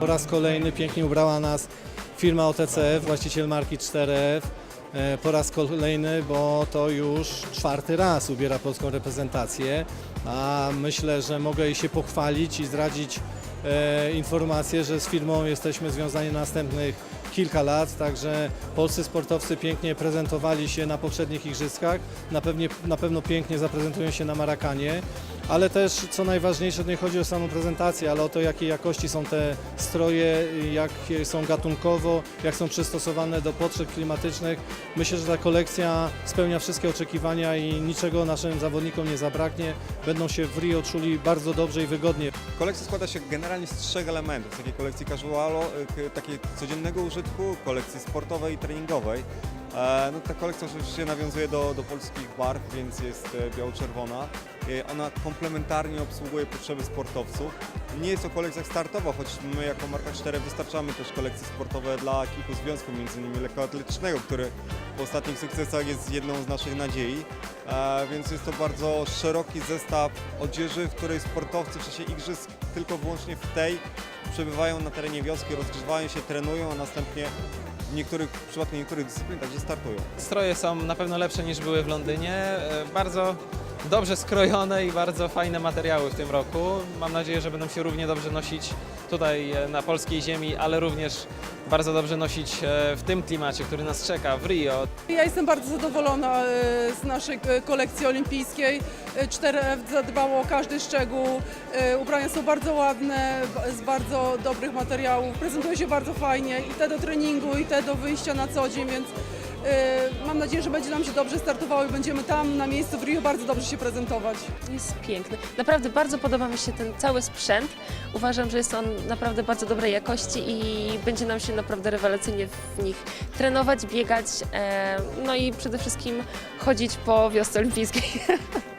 Po raz kolejny pięknie ubrała nas firma OTCF, właściciel marki 4F. E, Po raz kolejny, bo to już czwarty raz ubiera polską reprezentację, a myślę, że mogę jej się pochwalić i zdradzić e, informację, że z firmą jesteśmy związani na następnych kilka lat, także polscy sportowcy pięknie prezentowali się na poprzednich igrzyskach, na, pewnie, na pewno pięknie zaprezentują się na Marakanie, ale też co najważniejsze, to nie chodzi o samą prezentację, ale o to, jakiej jakości są te stroje, jak są gatunkowo, jak są przystosowane do potrzeb klimatycznych. Myślę, że ta kolekcja spełnia wszystkie oczekiwania i niczego naszym zawodnikom nie zabraknie. Będą się w Rio czuli bardzo dobrze i wygodnie. Kolekcja składa się generalnie z trzech elementów. Z takiej kolekcji casualo, y, takiej codziennego użytku, kolekcji sportowej i treningowej. E, No, ta kolekcja oczywiście nawiązuje do, do polskich barw, więc jest e, biało-czerwona. E, Ona komplementarnie obsługuje potrzeby sportowców. Nie jest to kolekcja startowa, choć my jako Marka 4 wystarczamy też kolekcje sportowe dla kilku związków, m.in. lekkoatletycznego, który po ostatnich sukcesach jest jedną z naszych nadziei. Więc jest to bardzo szeroki zestaw odzieży, w której sportowcy w czasie igrzysk tylko wyłącznie w tej przebywają na terenie wioski, rozgrzewają się, trenują, a następnie w niektórych w przypadku niektórych dyscyplin także startują. Stroje są na pewno lepsze niż były w Londynie. E, Bardzo dobrze skrojone i bardzo fajne materiały w tym roku. Mam nadzieję, że będą się równie dobrze nosić tutaj e, na polskiej ziemi, ale również bardzo dobrze nosić e, w tym klimacie, który nas czeka w Rio. Ja jestem bardzo zadowolona e, z naszej kolekcji olimpijskiej. E, 4F zadbało o każdy szczegół. Ubrania są bardzo ładne, z bardzo dobrych materiałów. Prezentują się bardzo fajnie i te do treningu, i te do wyjścia na co dzień, więc mam nadzieję, że będzie nam się dobrze startowało i będziemy tam na miejscu w Rio bardzo dobrze się prezentować. Jest piękny. Naprawdę bardzo podoba mi się ten cały sprzęt. Uważam, że jest on naprawdę bardzo dobrej jakości i będzie nam się naprawdę rewelacyjnie w nich trenować, biegać, e, no i przede wszystkim chodzić po wiosce olimpijskiej.